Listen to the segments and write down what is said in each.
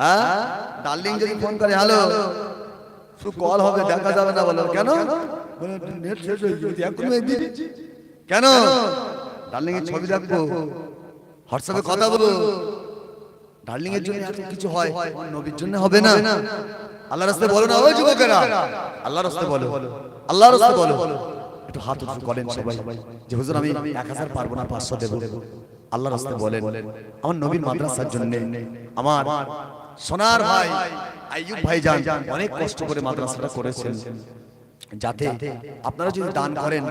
হ্যাঁ ডার্লিং যদি ফোন করে হ্যালো শুধু কল হবে দেখা যাবে না বলো কেন? নেট শেষ হয়ে গেছে একদিন কেন? ডার্লিং এর ছবি রাখব হোয়াটসঅ্যাপে কথা বলব ডার্লিং এর জন্য কিছু হয় নবীর জন্য হবে না। আল্লাহ রাস্তায় বলো না ওই যুবকেরা আল্লাহ রাস্তায় বলো। আল্লাহ রাস্তায় বলো। একটু হাত উঁচু করেন সবাই। যে হুজুর আমি এক হাজার পারব না পাঁচশো দেবো। আল্লাহ রাস্তায় বলেন আমার নবীর মাদ্রাসার জন্য আমার সোনার ভাই আইয়ুব ভাই যান অনেক কষ্ট করে মাদ্রাসাটা করেছেন। যাতে আপনারা যদি দান করেন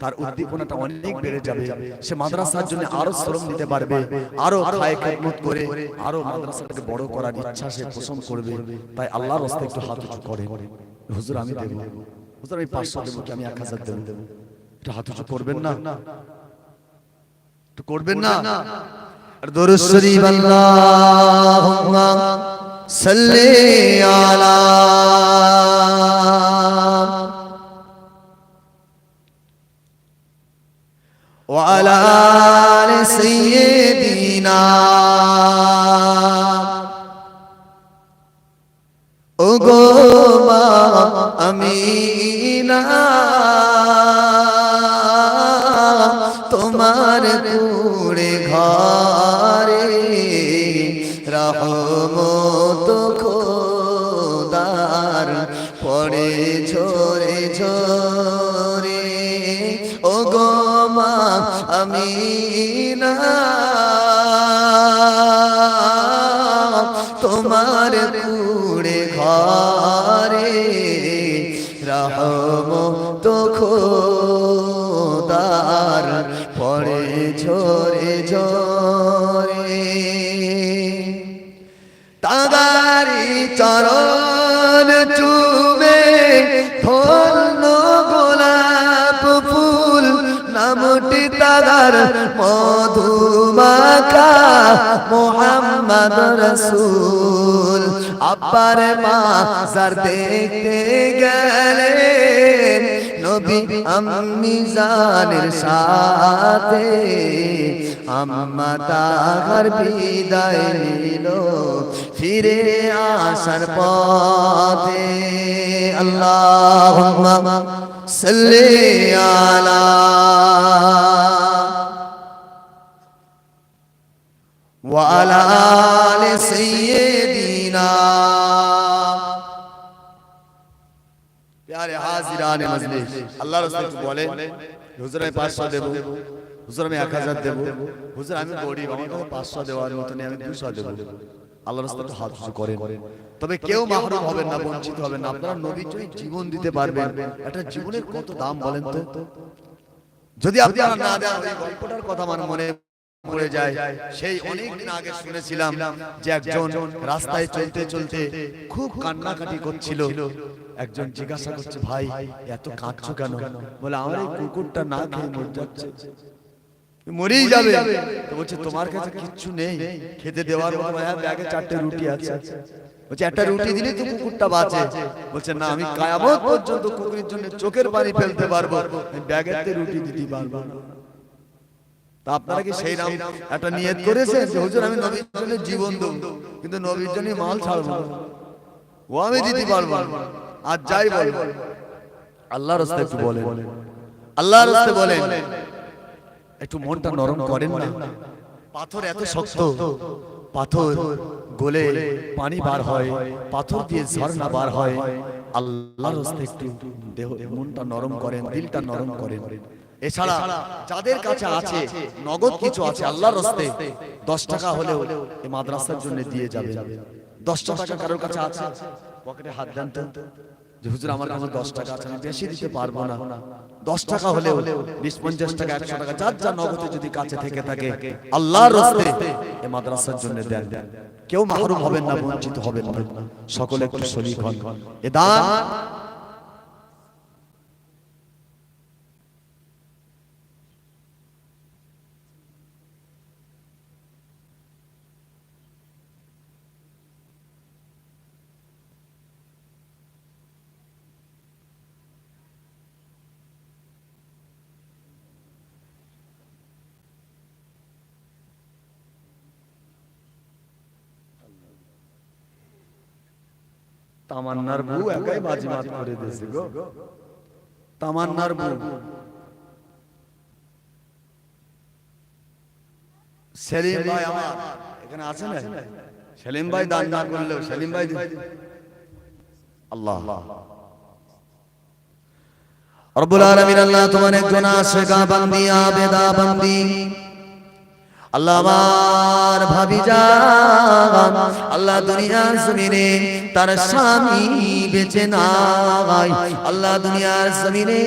তার উদ্দীপনাটা অনেক বেড়ে যাবে। সে মাদ্রাসার জন্য আরও শ্রম দিতে পারবে আরও খায় খেদমত করে আরও মাদ্রাসাটাকে বড় করার ইচ্ছা সে পোষণ করবে। তাই আল্লাহর রাস্তায় একটু হাত উঁচু করে হুজুর আমি দেবো হুজুর আমি পাঁচশো দেবো কি আমি এক হাজার দেবো? একটু হাত উঁচু করবেন না একটু করবেন না আর দরুদ শরীফ আল্লাহুম্মা সাল্লি আলা وعلى آل سيدنا ওগো মা আমিনা তোমার কুড়ে ঘরে, রহমত খোদার পড়ে ঝরে ঝরে। ও গো মা আমিনা, তোমার কুড়ে ঘরে, রহমত চরণ চুবে ধন্য গোলাপ ফুল নামটি তাগার মধুমাকা মোহাম্মদ রসুল আব্বার মা সার দেখতে গেলে নবী আম্মি জানের সাথে আম্মা তাহার বিদায় নিল ফিরে আসার পথে আল্লাহুম্মা সাল্লি আলা وعلى মজলিস। আল্লাহ রাসূল 500 দেব, হুজুর আমি 1000 দেব, হুজুর আমি গরিব আমার কাছে 500 দেওয়ার মত আমি 200 দেব। আল্লাহ রাসূল একটু হাত করেন। তবে কেউ মাহরুম হবেন না, বঞ্চিত হবেন না। আপনারা নবীর জন্য জীবন দিতে পারবেন, একটা জীবনের কত দাম বলেন তো? যদি আপনারা না দেন গল্পটার কথা আমার মনে পড়ে যায়। সেই অনেক দিন আগে শুনেছিলাম যে একজন রাস্তায় চলতে চলতে খুব কান্নাকাটি করছিল। একজন জিজ্ঞাসা করছে, ভাই, এত কাঁদছো কেন? বলে, আমার এই কুকুরটা না খেয়ে মরে যাচ্ছে। মরেই যাবে। বলছে, তোমার কাছে কিচ্ছু নেই। খেতে দেওয়ার ব্যাগে চারটে রুটি আছে। বলছে, একটা রুটি দিলে তো কুকুরটা বাঁচে। বলছে, না, আমি কায়ামত পর্যন্ত কুকুরের জন্য চোখের পানি ফেলতে পারব। রুটি দিতে পারব না। তা আপনারা কি সেই নাম একটা নিয়ত করেছেন যে হুজুর আমি নবীর জন্য জীবন দেব কিন্তু নবীর জন্য মাল ছাড়বো ও আমি দিতে পারব আর যাই রাস্তায় একটু বলেন। রাস্তায় বলেন। একটু মনটা নরম করেন না। পাথর এত শক্ত। পাথর গলে পানি বার হয়। পাথর দিয়ে ঝর্ণা বার হয়। আল্লাহর রাস্তায় একটু দেহ মনটা নরম করেন দিলটা নরম করেন। এছাড়া যাদের কাছে আছে নগদ কিছু আছে আল্লাহর রাস্তে দশ টাকা হলেও এই মাদ্রাসার জন্য দিয়ে যাবে। দশটা টাকা কারোর কাছে আছে পকেটে হাত দেন যে হুজুর আমার কাছে দশ টাকা আছে আমি বেশি দিতে পারব না। দশ টাকা হলেও বিশ পঞ্চাশ টাকা একশো টাকা যার যা নগদে যদি কাছে থেকে থাকে আল্লাহর রাস্তে এই মাদ্রাসার জন্য দেন। কেউ মাহরুম হবেন না বঞ্চিত হবেন না। সকলে একটু শরীর হন। এ দান তামান্নার বউ একাই বাজিমাত করে দিয়েছে গো। তামান্নার বউ। সেলিম ভাই আমার। এখানে আছে না? সেলিম ভাই দান না করলেও সেলিম ভাই আল্লাহ। রব্বুল আলামিন আল্লাহ তোমার একজন আশেকা বান্দি আবেদা বান্দি আল্লাহ আমার ভাবি যান আল্লাহ দুনিয়ার জমিনে তার স্বামী বেঁচে নাই। আল্লাহ দুনিয়ার জমিনে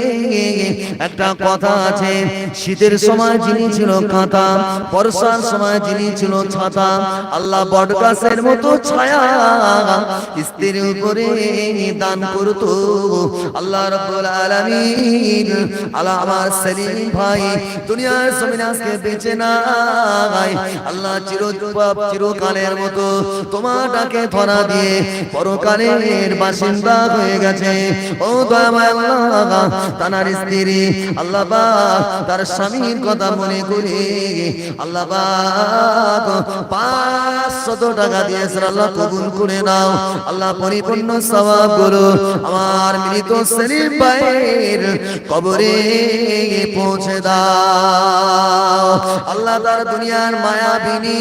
একটা কথা আছে শীতের সময় যিনি ছিল কাঁথা বর্ষার সময় যিনি ছিল ছাতা আল্লাহ বট গাছের মতো ছায়া স্ত্রীর উপরে দান করতো। আল্লাহ রব্বুল আলামিন আল্লাহ আমার সেলিম ভাই দুনিয়ার জমিনে আজকে বেঁচে নাই। আল্লাহ চির চিরকালের মতো ধরা দিয়ে পরকালের বাসিন্দা হয়ে গেছে। ও আল্লাহ, তানার স্ত্রী আল্লাহ তার স্বামীর কথা মনে আল্লাহ পাঁচশত টাকা দিয়েছে, আল্লাহ কবুল করে নাও। আল্লাহ পরিপূর্ণ করো আমার মৃত ভাইয়ের কবরে পৌঁছে দাও। আল্লাহ তার দুনিয়ার মায়াবিনী।